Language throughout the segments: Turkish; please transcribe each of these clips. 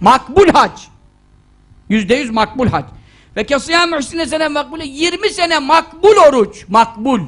Makbul hac. Yüzde yüz makbul hac. Ve kesiyâ muhsine sene makbule 20 sene makbul oruç. Makbul.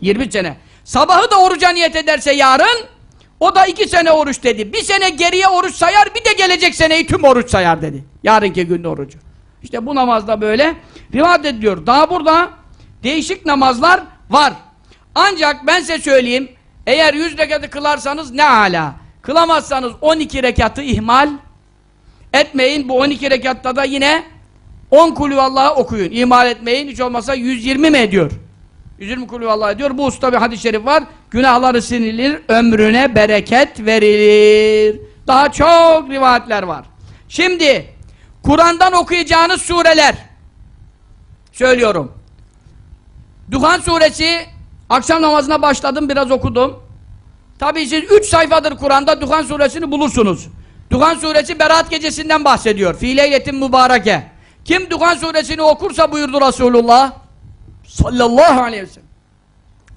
20 sene. Sabahı da oruca niyet ederse yarın o da iki sene oruç dedi. Bir sene geriye oruç sayar bir de gelecek seneyi tüm oruç sayar dedi. Yarınki günde orucu. İşte bu namazda böyle rivayet ediliyor. Daha burada değişik namazlar var. Ancak ben size söyleyeyim eğer 100 rekatı kılarsanız ne ala. Kılamazsanız 12 rekatı ihmal etmeyin. Bu 12 rekatta da yine 10 kulüvallahi okuyun. İhmal etmeyin. Hiç olmazsa 120 mi ediyor? 120 kulüvallahi ediyor. Bu usta bir hadis-i şerif var. Günahları sinilir, ömrüne bereket verilir. Daha çok rivayetler var. Şimdi Kur'an'dan okuyacağınız sureler söylüyorum. Duhan suresi akşam namazına başladım biraz okudum. Tabii siz 3 sayfadır Kur'an'da Duhan suresini bulursunuz. Duhan suresi Berat gecesinden bahsediyor. Fileyletin mübareke. Kim Duhan suresini okursa buyurdu Resulullah sallallahu aleyhi ve sellem.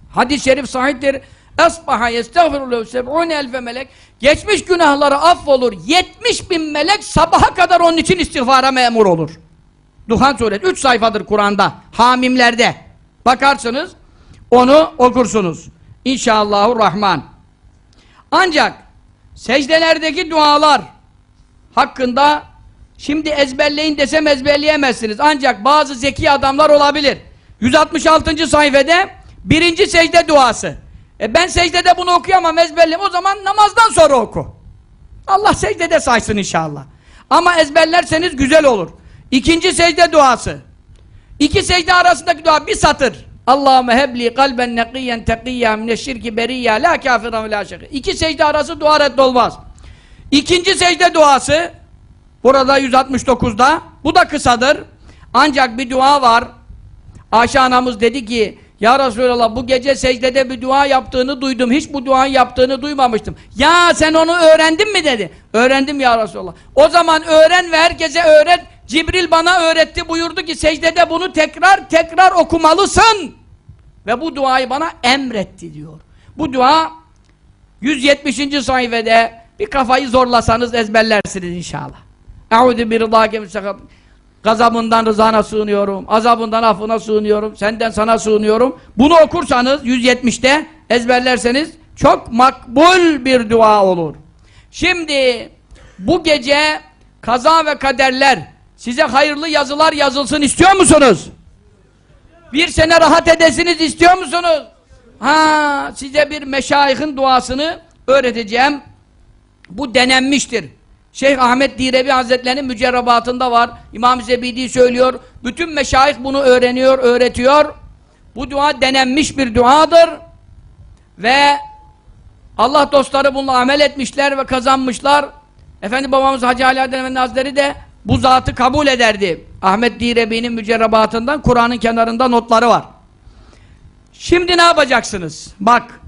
Hadis-i şerif sahiptir. Esbaha yestağfirullahu seb'une elfe melek. Geçmiş günahları affolur. 70 bin melek sabaha kadar onun için istiğfara memur olur. Duhan suresi 3 sayfadır Kur'an'da. Hamimlerde. Bakarsınız onu okursunuz. İnşallahurrahman. Ancak secdelerdeki dualar hakkında şimdi ezberleyin desem ezberleyemezsiniz. Ancak bazı zeki adamlar olabilir. 166. sayfede birinci secde duası. E ben secdede bunu okuyamam ezberleyemem. O zaman namazdan sonra oku. Allah secdede saysın inşallah. Ama ezberlerseniz güzel olur. İkinci secde duası. İki secde arasındaki dua bir satır. Allahümme hebli kalben nekiyyen tekiyyen mineşşirki beriyya la kafiran ve la şekir. İki secde arası dua reddolmaz. İkinci secde duası burada 169'da bu da kısadır. Ancak bir dua var. Ayşe anamız dedi ki ya Resulallah bu gece secdede bir dua yaptığını duydum. Hiç bu duayı yaptığını duymamıştım. Ya sen onu öğrendin mi dedi. Öğrendim ya Resulallah. O zaman öğren ve herkese öğret. Cibril bana öğretti buyurdu ki secdede bunu tekrar tekrar okumalısın. Ve bu duayı bana emretti diyor. Bu dua 170. sayfede bir kafayı zorlasanız ezberlersiniz inşallah. Eûzü bir rızâke müstakab. Gazabından rızana sığınıyorum. Azabından affına sığınıyorum. Senden sana sığınıyorum. Bunu okursanız 170'te ezberlerseniz çok makbul bir dua olur. Şimdi bu gece kaza ve kaderler size hayırlı yazılar yazılsın istiyor musunuz? Bir sene rahat edesiniz istiyor musunuz? Ha, size bir meşayihin duasını öğreteceğim. Bu denenmiştir. Şeyh Ahmet Direbi Hazretleri'nin mücerrebatında var. İmam Zebidi söylüyor. Bütün meşayih bunu öğreniyor, öğretiyor. Bu dua denenmiş bir duadır. Ve Allah dostları bununla amel etmişler ve kazanmışlar. Efendi babamız Hacı Ali Adem Hazretleri de bu zatı kabul ederdi. Ahmet Direbi'nin mücerrebatından Kur'an'ın kenarında notları var. Şimdi ne yapacaksınız? Bak.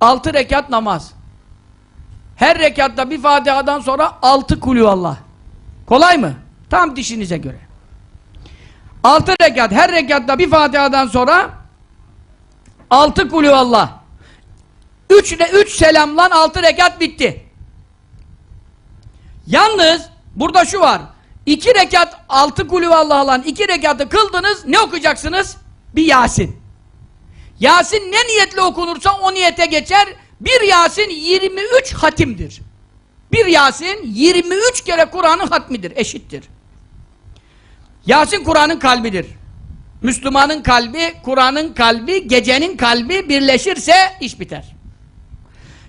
Altı rekat namaz. Her rekatta bir Fatiha'dan sonra altı kulüvallah. Kolay mı? Tam dişinize göre. Altı rekat. Her rekatta bir Fatiha'dan sonra altı kulüvallah. Üç, üç selamlan altı rekat bitti. Yalnız burada şu var. İki rekat altı kulüvallah olan iki rekatı kıldınız ne okuyacaksınız? Bir Yasin. Yasin ne niyetle okunursa o niyete geçer. Bir Yasin 23 hatimdir. Bir Yasin 23 kere Kur'an'ın hatmidir, eşittir. Yasin Kur'an'ın kalbidir. Müslümanın kalbi, Kur'an'ın kalbi, gecenin kalbi birleşirse iş biter.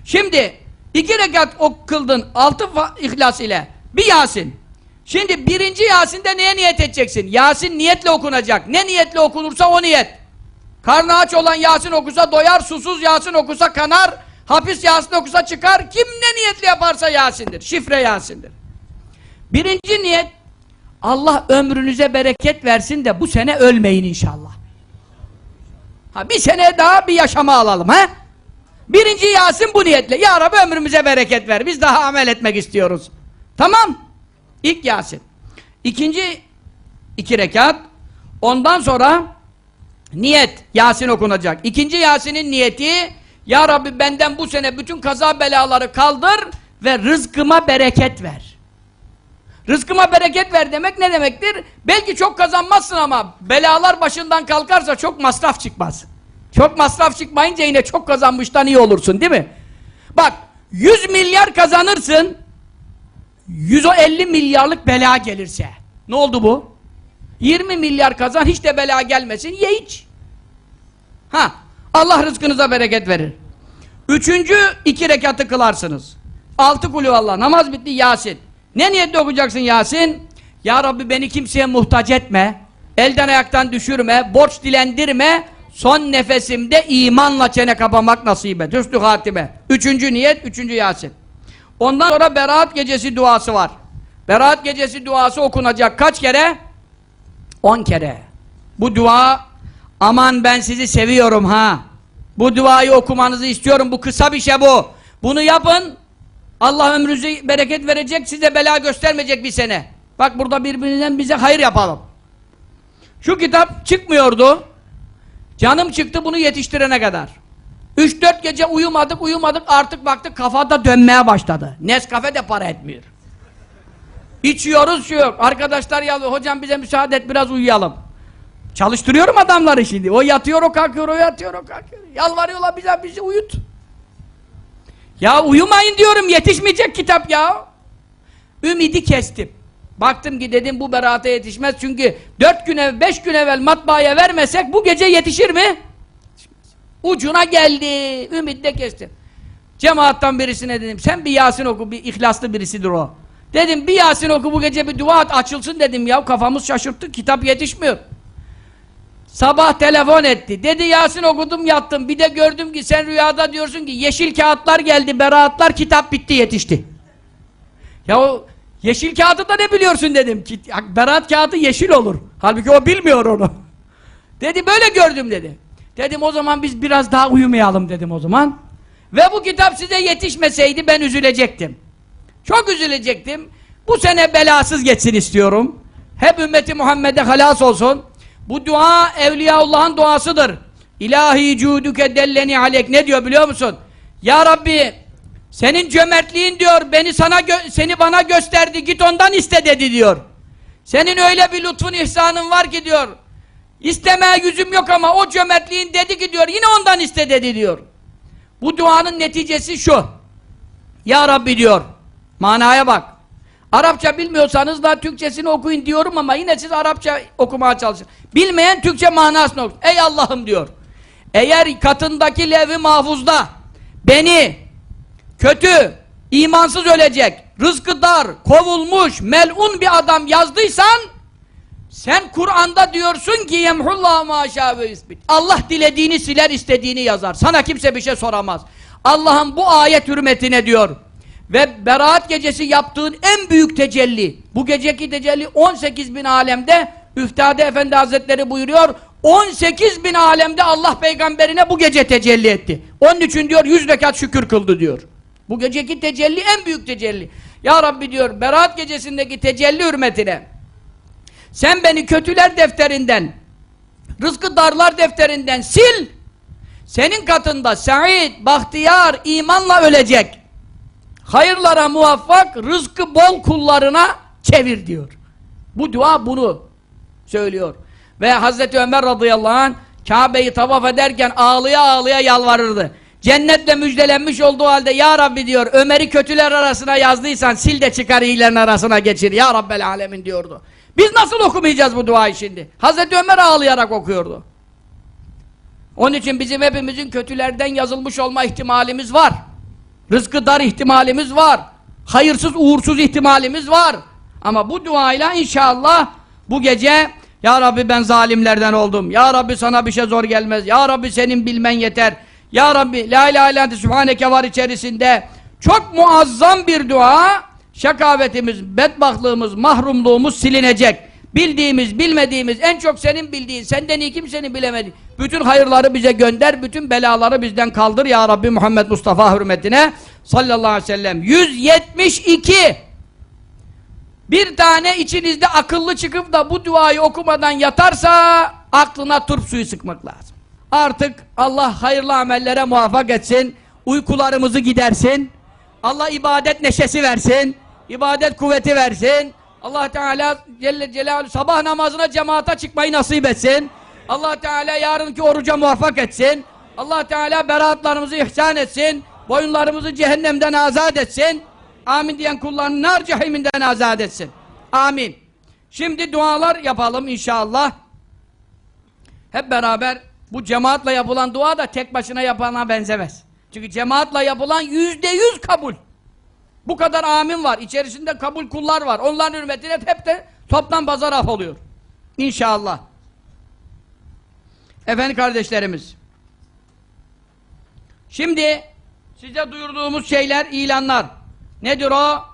Şimdi iki rekat ok kıldın altı ihlas ile bir Yasin. Şimdi birinci Yasin'de neye niyet edeceksin? Yasin niyetle okunacak. Ne niyetle okunursa o niyet. Karnı aç olan Yasin okusa doyar, susuz Yasin okusa kanar, hapis Yasin okusa çıkar. Kim ne niyetle yaparsa Yasin'dir. Şifre Yasin'dir. Birinci niyet Allah ömrünüze bereket versin de bu sene ölmeyin inşallah. Ha bir sene daha bir yaşama alalım ha? Birinci Yasin bu niyetle. Ya Rabbi ömrümüze bereket ver. Biz daha amel etmek istiyoruz. Tamam. İlk Yasin. İkinci iki rekat. Ondan sonra niyet. Yasin okunacak. İkinci Yasin'in niyeti Ya Rabbi benden bu sene bütün kaza belaları kaldır ve rızkıma bereket ver. Rızkıma bereket ver demek ne demektir? Belki çok kazanmazsın ama belalar başından kalkarsa çok masraf çıkmaz. Çok masraf çıkmayınca yine çok kazanmıştan iyi olursun değil mi? Bak 100 milyar kazanırsın 150 milyarlık bela gelirse. Ne oldu bu? 20 milyar kazan hiç de bela gelmesin ye iç. Ha Allah rızkınıza bereket verir. Üçüncü iki rekatı kılarsınız. Altı kulü Allah. Namaz bitti Yasin. Ne niyetle okuyacaksın Yasin? Ya Rabbi beni kimseye muhtaç etme. Elden ayaktan düşürme. Borç dilendirme. Son nefesimde imanla çene kapamak nasip et. Hüsnü hatime. Üçüncü niyet, üçüncü Yasin. Ondan sonra Berat gecesi duası var. Berat gecesi duası okunacak kaç kere? On kere. Bu dua aman ben sizi seviyorum ha. Bu duayı okumanızı istiyorum. Bu kısa bir şey bu. Bunu yapın. Allah ömrünüze bereket verecek. Size bela göstermeyecek bir sene. Bak burada birbirinden bize hayır yapalım. Şu kitap çıkmıyordu. Canım çıktı bunu yetiştirene kadar. 3-4 gece uyumadık uyumadık artık baktık kafada dönmeye başladı. Nescafe de para etmiyor. İçiyoruz şu yok. Arkadaşlar yalıyor. Hocam bize müsaade et biraz uyuyalım. Çalıştırıyorum adamları şimdi. O yatıyor o kalkıyor o yatıyor o kalkıyor. Yalvarıyorlar bize bizi uyut. Ya uyumayın diyorum yetişmeyecek kitap ya. Ümidi kestim. Baktım ki dedim bu beraata yetişmez çünkü dört gün evvel, beş gün evvel matbaaya vermesek bu gece yetişir mi? Ucuna geldi. Ümit de kestim. Cemaattan birisine dedim sen bir Yasin oku bir ihlaslı birisidir o. Dedim bir Yasin oku bu gece bir dua at açılsın dedim ya kafamız şaşırttı kitap yetişmiyor. Sabah telefon etti. Dedi Yasin okudum yattım. Bir de gördüm ki sen rüyada diyorsun ki yeşil kağıtlar geldi, beraatlar, kitap bitti yetişti. Ya o yeşil kağıdı da ne biliyorsun dedim. Ki, beraat kağıdı yeşil olur. Halbuki o bilmiyor onu. Dedi böyle gördüm dedi. Dedim o zaman biz biraz daha uyumayalım dedim o zaman. Ve bu kitap size yetişmeseydi ben üzülecektim. Çok üzülecektim. Bu sene belasız geçsin istiyorum. Hep ümmeti Muhammed'e halas olsun. Bu dua Evliyaullah'ın duasıdır. İlahi cuduke delleni alek ne diyor biliyor musun? Ya Rabbi senin cömertliğin diyor beni sana seni bana gösterdi git ondan iste dedi diyor. Senin öyle bir lütfun ihsanın var ki diyor. İstemeye yüzüm yok ama o cömertliğin dedi ki diyor yine ondan iste dedi diyor. Bu duanın neticesi şu. Ya Rabbi diyor. Manaya bak. Arapça bilmiyorsanız da Türkçesini okuyun diyorum ama yine siz Arapça okumaya çalışın. Bilmeyen Türkçe manasını okuyun. Ey Allah'ım diyor. Eğer katındaki levh-i mahfuzda beni kötü, imansız ölecek, rızkı dar, kovulmuş, melun bir adam yazdıysan sen Kur'an'da diyorsun ki yemhullahu maşa ve isbit. Allah dilediğini siler, istediğini yazar. Sana kimse bir şey soramaz. Allah'ın bu ayet hürmetine diyor. Ve beraat gecesi yaptığın en büyük tecelli. Bu geceki tecelli 18 bin alemde Üftade Efendi Hazretleri buyuruyor. 18 bin alemde Allah peygamberine bu gece tecelli etti. Onun için diyor 100 rekat şükür kıldı diyor. Bu geceki tecelli en büyük tecelli. Ya Rabbi diyor beraat gecesindeki tecelli hürmetine sen beni kötüler defterinden rızkı darlar defterinden sil senin katında Said, Bahtiyar, imanla ölecek hayırlara muvaffak, rızkı bol kullarına çevir diyor. Bu dua bunu söylüyor. Ve Hazreti Ömer radıyallahu anh Kabe'yi tavaf ederken ağlıya ağlıya yalvarırdı. Cennetle müjdelenmiş olduğu halde Ya Rabbi diyor Ömer'i kötüler arasına yazdıysan sil de çıkar iyilerin arasına geçir Ya Rabbel Alemin diyordu. Biz nasıl okumayacağız bu duayı şimdi? Hazreti Ömer ağlayarak okuyordu. Onun için bizim hepimizin kötülerden yazılmış olma ihtimalimiz var. Rızkı dar ihtimalimiz var. Hayırsız, uğursuz ihtimalimiz var. Ama bu duayla inşallah bu gece Ya Rabbi ben zalimlerden oldum. Ya Rabbi sana bir şey zor gelmez. Ya Rabbi senin bilmen yeter. Ya Rabbi La ilahe illallah sübhaneke var içerisinde çok muazzam bir dua şakavetimiz, bedbahtlığımız, mahrumluğumuz silinecek. Bildiğimiz, bilmediğimiz, en çok senin bildiğin, senden iyi kimsenin bilemedi. Bütün hayırları bize gönder, bütün belaları bizden kaldır ya Rabbi Muhammed Mustafa hürmetine sallallahu aleyhi ve sellem. 172 Bir tane içinizde akıllı çıkıp da bu duayı okumadan yatarsa aklına turp suyu sıkmak lazım. Artık Allah hayırlı amellere muvaffak etsin, uykularımızı gidersin, Allah ibadet neşesi versin. ibadet kuvveti versin. Allah Teala Celle Celaluhu sabah namazına cemaata çıkmayı nasip etsin. Allah Teala yarınki oruca muvaffak etsin. Allah Teala beraatlarımızı ihsan etsin. Boyunlarımızı cehennemden azat etsin. Amin diyen kullarını nar cehiminden azat etsin. Amin. Şimdi dualar yapalım inşallah. Hep beraber bu cemaatle yapılan dua da tek başına yapana benzemez. Çünkü cemaatle yapılan yüzde yüz kabul. Bu kadar amin var. İçerisinde kabul kullar var. Onların hürmetine hep de toptan pazar af oluyor. İnşallah. Efendim kardeşlerimiz. Şimdi size duyurduğumuz şeyler, ilanlar. Nedir o?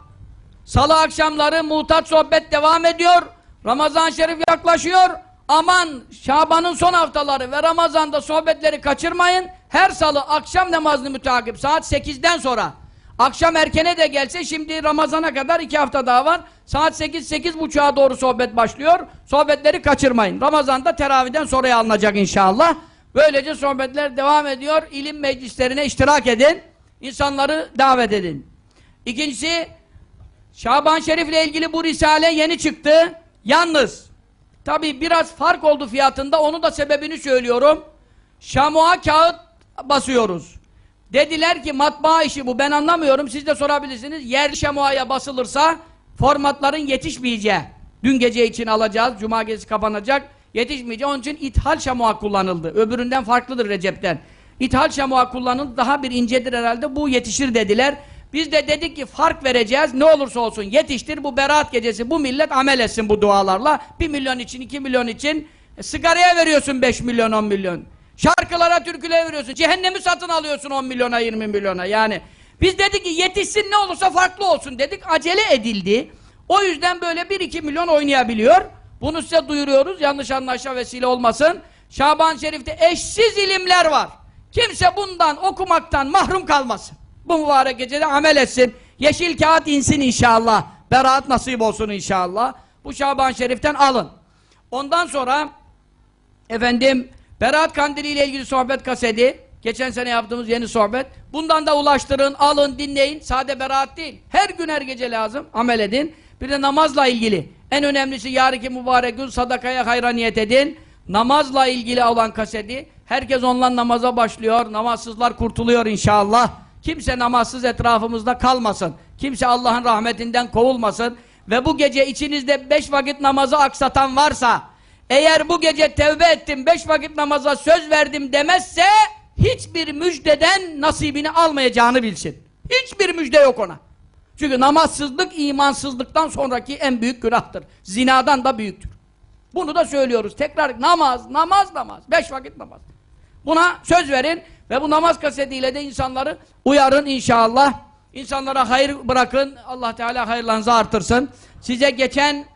Salı akşamları muhtaç sohbet devam ediyor. Ramazan Şerif yaklaşıyor. Aman Şaban'ın son haftaları ve Ramazan'da sohbetleri kaçırmayın. Her salı akşam namazını müteakip saat 8'den sonra. Akşam erkene de gelse şimdi Ramazan'a kadar iki hafta daha var. Saat 8 8.30'a doğru sohbet başlıyor. Sohbetleri kaçırmayın. Ramazan'da teraviden sonraya alınacak inşallah. Böylece sohbetler devam ediyor. İlim meclislerine iştirak edin. İnsanları davet edin. İkincisi Şaban Şerif ile ilgili bu risale yeni çıktı. Yalnız tabi biraz fark oldu fiyatında. Onu da sebebini söylüyorum. Şamua kağıt basıyoruz. Dediler ki matbaa işi bu ben anlamıyorum siz de sorabilirsiniz. Yer şamuaya basılırsa formatların yetişmeyeceği. Dün gece için alacağız. Cuma gecesi kapanacak. Yetişmeyeceği. Onun için ithal şamua kullanıldı. Öbüründen farklıdır Recep'ten. İthal şamua kullanıldı. Daha bir incedir herhalde. Bu yetişir dediler. Biz de dedik ki fark vereceğiz. Ne olursa olsun yetiştir. Bu beraat gecesi bu millet amel etsin bu dualarla. Bir milyon için, iki milyon için. E, sigaraya veriyorsun beş milyon, on milyon. Şarkılara, türkülere veriyorsun. Cehennemi satın alıyorsun 10 milyona, 20 milyona. Yani biz dedik ki yetişsin ne olursa farklı olsun dedik. Acele edildi. O yüzden böyle 1-2 milyon oynayabiliyor. Bunu size duyuruyoruz. Yanlış anlaşma vesile olmasın. Şaban Şerif'te eşsiz ilimler var. Kimse bundan okumaktan mahrum kalmasın. Bu mübarek gecede amel etsin. Yeşil kağıt insin inşallah. Beraat nasip olsun inşallah. Bu Şaban Şerif'ten alın. Ondan sonra efendim Berat Kandili ile ilgili sohbet kaseti. Geçen sene yaptığımız yeni sohbet. Bundan da ulaştırın, alın, dinleyin. Sade beraat değil. Her gün her gece lazım. Amel edin. Bir de namazla ilgili. En önemlisi yarınki mübarek gün sadakaya hayra niyet edin. Namazla ilgili olan kaseti. Herkes onunla namaza başlıyor. Namazsızlar kurtuluyor inşallah. Kimse namazsız etrafımızda kalmasın. Kimse Allah'ın rahmetinden kovulmasın. Ve bu gece içinizde beş vakit namazı aksatan varsa eğer bu gece tevbe ettim, beş vakit namaza söz verdim demezse hiçbir müjdeden nasibini almayacağını bilsin. Hiçbir müjde yok ona. Çünkü namazsızlık imansızlıktan sonraki en büyük günahtır. Zinadan da büyüktür. Bunu da söylüyoruz. Tekrar namaz, namaz, namaz. Beş vakit namaz. Buna söz verin ve bu namaz kasetiyle de insanları uyarın inşallah. İnsanlara hayır bırakın. Allah Teala hayırlarınızı artırsın. Size geçen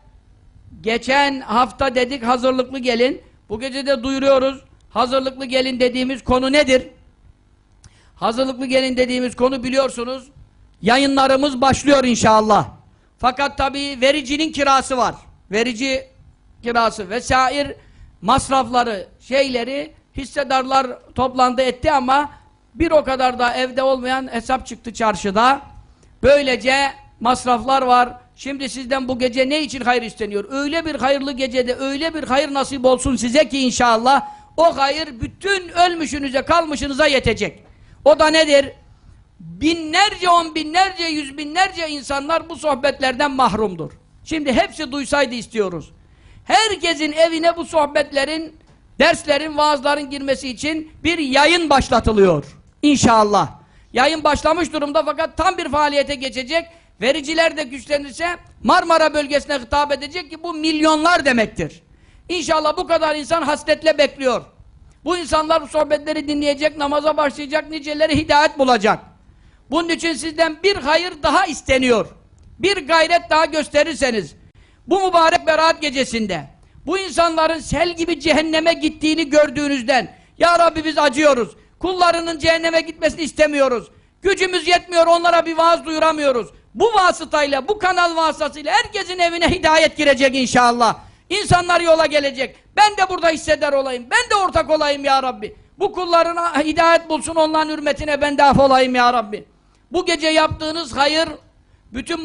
Geçen hafta dedik hazırlıklı gelin. Bu gece de duyuruyoruz. Hazırlıklı gelin dediğimiz konu nedir? Hazırlıklı gelin dediğimiz konu biliyorsunuz. Yayınlarımız başlıyor inşallah. Fakat tabii vericinin kirası var. Verici kirası vesaire masrafları, şeyleri hissedarlar toplandı etti ama bir o kadar da evde olmayan hesap çıktı çarşıda. Böylece masraflar var. Şimdi sizden bu gece ne için hayır isteniyor? Öyle bir hayırlı gecede öyle bir hayır nasip olsun size ki inşallah o hayır bütün ölmüşünüze kalmışınıza yetecek. O da nedir? Binlerce, on binlerce, yüz binlerce insanlar bu sohbetlerden mahrumdur. Şimdi hepsi duysaydı istiyoruz. Herkesin evine bu sohbetlerin, derslerin, vaazların girmesi için bir yayın başlatılıyor. İnşallah. Yayın başlamış durumda fakat tam bir faaliyete geçecek. Vericiler de güçlenirse Marmara bölgesine hitap edecek ki bu milyonlar demektir. İnşallah bu kadar insan hasretle bekliyor. Bu insanlar bu sohbetleri dinleyecek, namaza başlayacak, niceleri hidayet bulacak. Bunun için sizden bir hayır daha isteniyor. Bir gayret daha gösterirseniz, bu mübarek beraat gecesinde, bu insanların sel gibi cehenneme gittiğini gördüğünüzden, Ya Rabbi biz acıyoruz, kullarının cehenneme gitmesini istemiyoruz, gücümüz yetmiyor, onlara bir vaaz duyuramıyoruz. Bu vasıtayla, bu kanal vasıtasıyla herkesin evine hidayet girecek inşallah. İnsanlar yola gelecek. Ben de burada hisseder olayım. Ben de ortak olayım ya Rabbi. Bu kullarına hidayet bulsun onların hürmetine ben de af olayım ya Rabbi. Bu gece yaptığınız hayır bütün